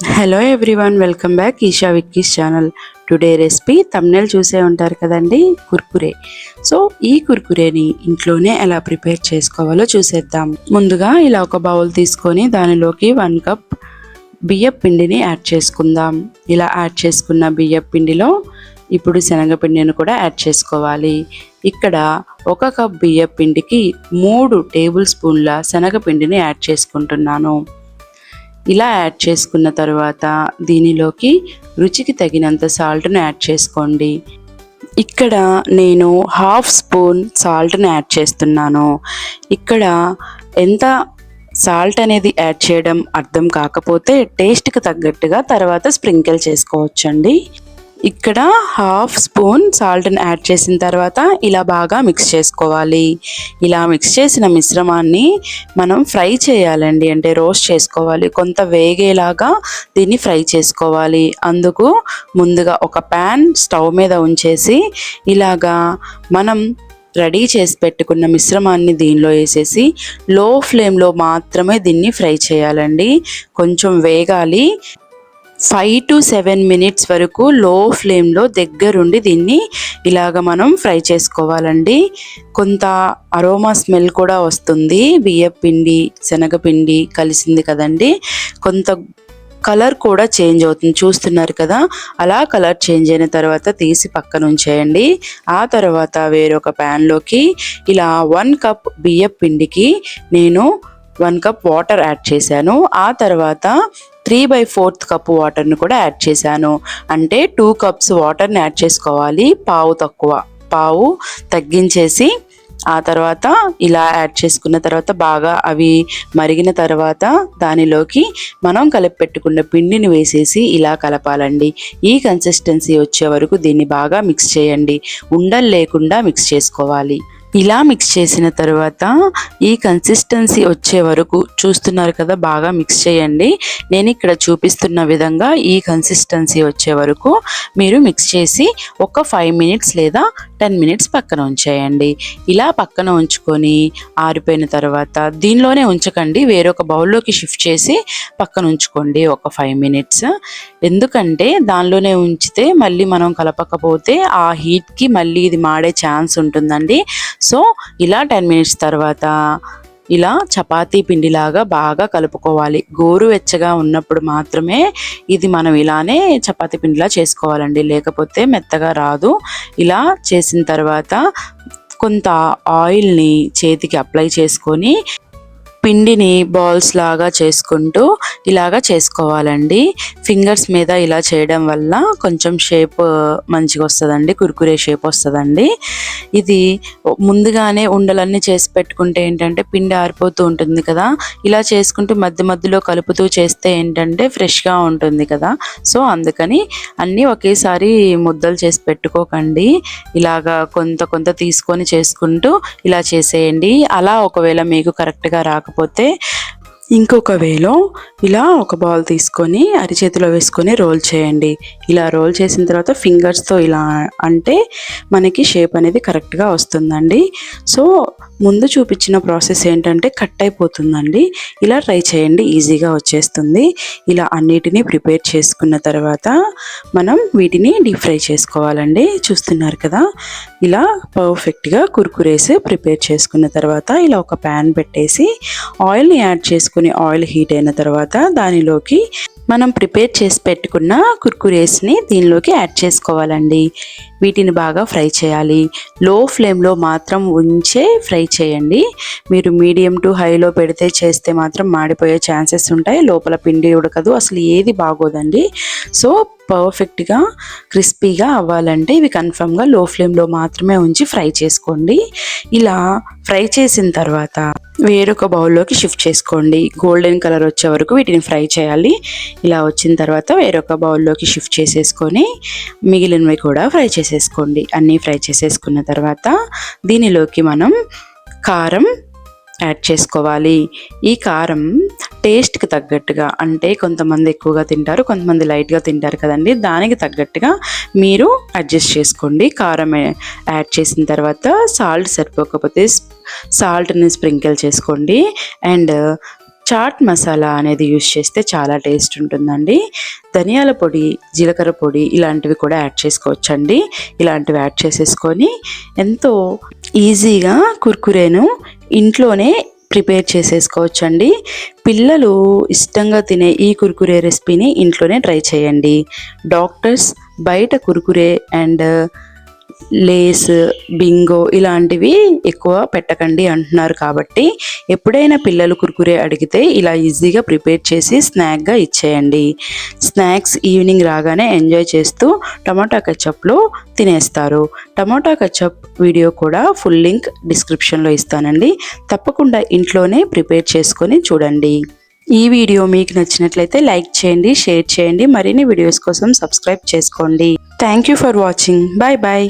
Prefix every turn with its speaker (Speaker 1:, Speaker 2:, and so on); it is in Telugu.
Speaker 1: Hello everyone welcome back Isha Vicky's channel today recipe thumbnail చూసే ఉంటారు కదండి? కుర్కురే. సో ఈ కుర్కురేని ఇంట్లోనే ఎలా ప్రిపేర్ చేసుకోవాలో చూసేద్దాం. ముందుగా ఇలా ఒక బౌల్ తీసుకొని దానిలోకి వన్ కప్ బియ్యం పిండిని యాడ్ చేసుకుందాం. ఇలా యాడ్ చేసుకున్న బియ్యపు పిండిలో ఇప్పుడు శనగపిండిని కూడా యాడ్ చేసుకోవాలి. ఇక్కడ ఒక కప్ బియ్య పిండికి మూడు టేబుల్ స్పూన్ల శనగపిండిని యాడ్ చేసుకుంటున్నాను. ఇలా యాడ్ చేసుకున్న తర్వాత దీనిలోకి రుచికి తగినంత సాల్ట్ను యాడ్ చేసుకోండి. ఇక్కడ నేను హాఫ్ స్పూన్ సాల్ట్ని యాడ్ చేస్తున్నాను. ఇక్కడ ఎంత సాల్ట్ అనేది యాడ్ చేయడం అర్థం కాకపోతే టేస్ట్కి తగ్గట్టుగా తర్వాత స్ప్రింకిల్ చేసుకోవచ్చండి. ఇక్కడ హాఫ్ స్పూన్ సాల్ట్ని యాడ్ చేసిన తర్వాత ఇలా బాగా మిక్స్ చేసుకోవాలి. ఇలా మిక్స్ చేసిన మిశ్రమాన్ని మనం ఫ్రై చేయాలండి. అంటే రోస్ట్ చేసుకోవాలి. కొంత వేగేలాగా దీన్ని ఫ్రై చేసుకోవాలి. అందుకు ముందుగా ఒక ప్యాన్ స్టవ్ మీద ఉంచేసి ఇలాగా మనం రెడీ చేసి పెట్టుకున్న మిశ్రమాన్ని దీనిలో వేసేసి లో ఫ్లేమ్లో మాత్రమే దీన్ని ఫ్రై చేయాలండి. కొంచెం వేగాలి. ఫైవ్ టు సెవెన్ మినిట్స్ వరకు లో ఫ్లేమ్లో దగ్గరుండి దీన్ని ఇలాగ మనం ఫ్రై చేసుకోవాలండి. కొంత అరోమా స్మెల్ కూడా వస్తుంది. బియ్యపు పిండి శనగపిండి కలిసింది కదండి. కొంత కలర్ కూడా చేంజ్ అవుతుంది. చూస్తున్నారు కదా? అలా కలర్ చేంజ్ అయిన తర్వాత తీసి పక్కన ఉంచేయండి. ఆ తర్వాత వేరొక ప్యాన్లోకి ఇలా వన్ కప్ బియ్యం పిండికి నేను వన్ కప్ వాటర్ యాడ్ చేశాను. ఆ తర్వాత త్రీ బై ఫోర్త్ కప్ వాటర్ని కూడా యాడ్ చేశాను. అంటే టూ కప్స్ వాటర్ని యాడ్ చేసుకోవాలి. పావు తక్కువ పావు తగ్గించేసి ఆ తర్వాత ఇలా యాడ్ చేసుకున్న తర్వాత బాగా అవి మరిగిన తర్వాత దానిలోకి మనం కలిపి పెట్టుకున్న పిండిని వేసేసి ఇలా కలపాలండి. ఈ కన్సిస్టెన్సీ వచ్చే వరకు దీన్ని బాగా మిక్స్ చేయండి. ఉండలు లేకుండా మిక్స్ చేసుకోవాలి. ఇలా మిక్స్ చేసిన తర్వాత ఈ కన్సిస్టెన్సీ వచ్చే వరకు చూస్తున్నారు కదా బాగా మిక్స్ చేయండి. నేను ఇక్కడ చూపిస్తున్న విధంగా ఈ కన్సిస్టెన్సీ వచ్చే వరకు మీరు మిక్స్ చేసి ఒక ఫైవ్ మినిట్స్ లేదా టెన్ మినిట్స్ పక్కన ఉంచేయండి. ఇలా పక్కన ఉంచుకొని ఆరిపోయిన తర్వాత దీనిలోనే ఉంచకండి. వేరొక బౌల్లోకి షిఫ్ట్ చేసి పక్కన ఉంచుకోండి ఒక ఫైవ్ మినిట్స్ ఎందుకంటే దానిలోనే ఉంచితే మళ్ళీ మనం కలపకపోతే ఆ హీట్కి మళ్ళీ ఇది మాడే ఛాన్స్ ఉంటుందండి. సో ఇలా టెన్ మినిట్స్ తర్వాత ఇలా చపాతీ పిండిలాగా బాగా కలుపుకోవాలి. గోరువెచ్చగా ఉన్నప్పుడు మాత్రమే ఇది మనం ఇలానే చపాతీ పిండిలా చేసుకోవాలండి. లేకపోతే మెత్తగా రాదు. ఇలా చేసిన తర్వాత కొంత ఆయిల్ని చేతికి అప్లై చేసుకొని పిండిని బాల్స్ లాగా చేసుకుంటూ ఇలాగా చేసుకోవాలండి. ఫింగర్స్ మీద ఇలా చేయడం వల్ల కొంచెం షేప్ మంచిగా వస్తుందండి. కుర్కురే షేప్ వస్తుందండి. ఇది ముందుగానే ఉండలన్నీ చేసి పెట్టుకుంటే ఏంటంటే పిండి ఆరిపోతూ ఉంటుంది కదా. ఇలా చేసుకుంటూ మధ్య మధ్యలో కలుపుతూ చేస్తే ఏంటంటే ఫ్రెష్గా ఉంటుంది కదా. సో అందుకని అన్నీ ఒకేసారి ముద్దలు చేసి పెట్టుకోకండి. ఇలాగా కొంత కొంత తీసుకొని చేసుకుంటూ ఇలా చేసేయండి. అలా ఒకవేళ మీకు కరెక్ట్గా రాక లేకపోతే ఇంకొక వేలో ఇలా ఒక బాల్ తీసుకొని అరిచేతిలో వేసుకొని రోల్ చేయండి. ఇలా రోల్ చేసిన తర్వాత ఫింగర్స్తో ఇలా అంటే మనకి షేప్ అనేది కరెక్ట్గా వస్తుందండి. సో ముందు చూపించిన ప్రాసెస్ ఏంటంటే కట్ అయిపోతుందండి. ఇలా ట్రై చేయండి ఈజీగా వచ్చేస్తుంది. ఇలా అన్నిటినీ ప్రిపేర్ చేసుకున్న తర్వాత మనం వీటిని డీప్ ఫ్రై చేసుకోవాలండి. చూస్తున్నారు కదా? ఇలా పర్ఫెక్ట్గా కురుకురేసి ప్రిపేర్ చేసుకున్న తర్వాత ఇలా ఒక ప్యాన్ పెట్టేసి ఆయిల్ని యాడ్ చేసుకుని ఆయిల్ హీట్ అయిన తర్వాత దానిలోకి మనం ప్రిపేర్ చేసి పెట్టుకున్న కుర్కురేస్ని దీనిలోకి యాడ్ చేసుకోవాలండి. వీటిని బాగా ఫ్రై చేయాలి. లో ఫ్లేమ్లో మాత్రం ఉంచే ఫ్రై చేయండి. మీరు మీడియం టు హైలో పెడితే చేస్తే మాత్రం మాడిపోయే ఛాన్సెస్ ఉంటాయి. లోపల పిండి ఉడకదు. అసలు ఏది బాగోదండి. సో పర్ఫెక్ట్గా క్రిస్పీగా అవ్వాలంటే ఇవి కన్ఫర్మ్గా లో ఫ్లేమ్లో మాత్రమే ఉంచి ఫ్రై చేసుకోండి. ఇలా ఫ్రై చేసిన తర్వాత వేరొక బౌల్లోకి షిఫ్ట్ చేసుకోండి. గోల్డెన్ కలర్ వచ్చే వరకు వీటిని ఫ్రై చేయాలి. ఇలా వచ్చిన తర్వాత వేరొక బౌల్లోకి షిఫ్ట్ చేసేసుకొని మిగిలినవి కూడా ఫ్రై చేసేసుకోండి. అన్నీ ఫ్రై చేసేసుకున్న తర్వాత దీనిలోకి మనం కారం యాడ్ చేసుకోవాలి. ఈ కారం టేస్ట్కి తగ్గట్టుగా అంటే కొంతమంది ఎక్కువగా తింటారు కొంతమంది లైట్గా తింటారు కదండి. దానికి తగ్గట్టుగా మీరు అడ్జస్ట్ చేసుకోండి. కారం యాడ్ చేసిన తర్వాత సాల్ట్ సరిపోకపోతే సాల్ట్ని స్ప్రింకిల్ చేసుకోండి. అండ్ చాట్ మసాలా అనేది యూస్ చేస్తే చాలా టేస్ట్ ఉంటుందండి. ధనియాల పొడి జీలకర్ర పొడి ఇలాంటివి కూడా యాడ్ చేసుకోవచ్చండి. ఇలాంటివి యాడ్ చేసేసుకొని ఎంతో ఈజీగా కుర్కురేను ఇంట్లోనే ప్రిపేర్ చేసేసుకోవచ్చండి. పిల్లలు ఇష్టంగా తినే ఈ కుర్కురే రెసిపీని ఇంట్లోనే ట్రై చేయండి. డాక్టర్స్ బయట కుర్కురే అండ్ లేస్ బింగో ఇలాంటివి ఎక్కువ పెట్టకండి అంటున్నారు కాబట్టి ఎప్పుడైనా పిల్లలు కుర్కురే అడిగితే ఇలా ఈజీగా ప్రిపేర్ చేసి స్నాక్గా ఇచ్చేయండి. స్నాక్స్ ఈవినింగ్ రాగానే ఎంజాయ్ చేస్తూ టమాటా కచప్లో తినేస్తారు. టమాటా కచప్ వీడియో కూడా ఫుల్ లింక్ డిస్క్రిప్షన్లో ఇస్తానండి. తప్పకుండా ఇంట్లోనే ప్రిపేర్ చేసుకొని చూడండి. ఈ వీడియో మీకు నచ్చినట్లయితే లైక్ చేయండి షేర్ చేయండి. మరిన్ని వీడియోస్ కోసం సబ్స్క్రైబ్ చేసుకోండి. Thank you for watching bye bye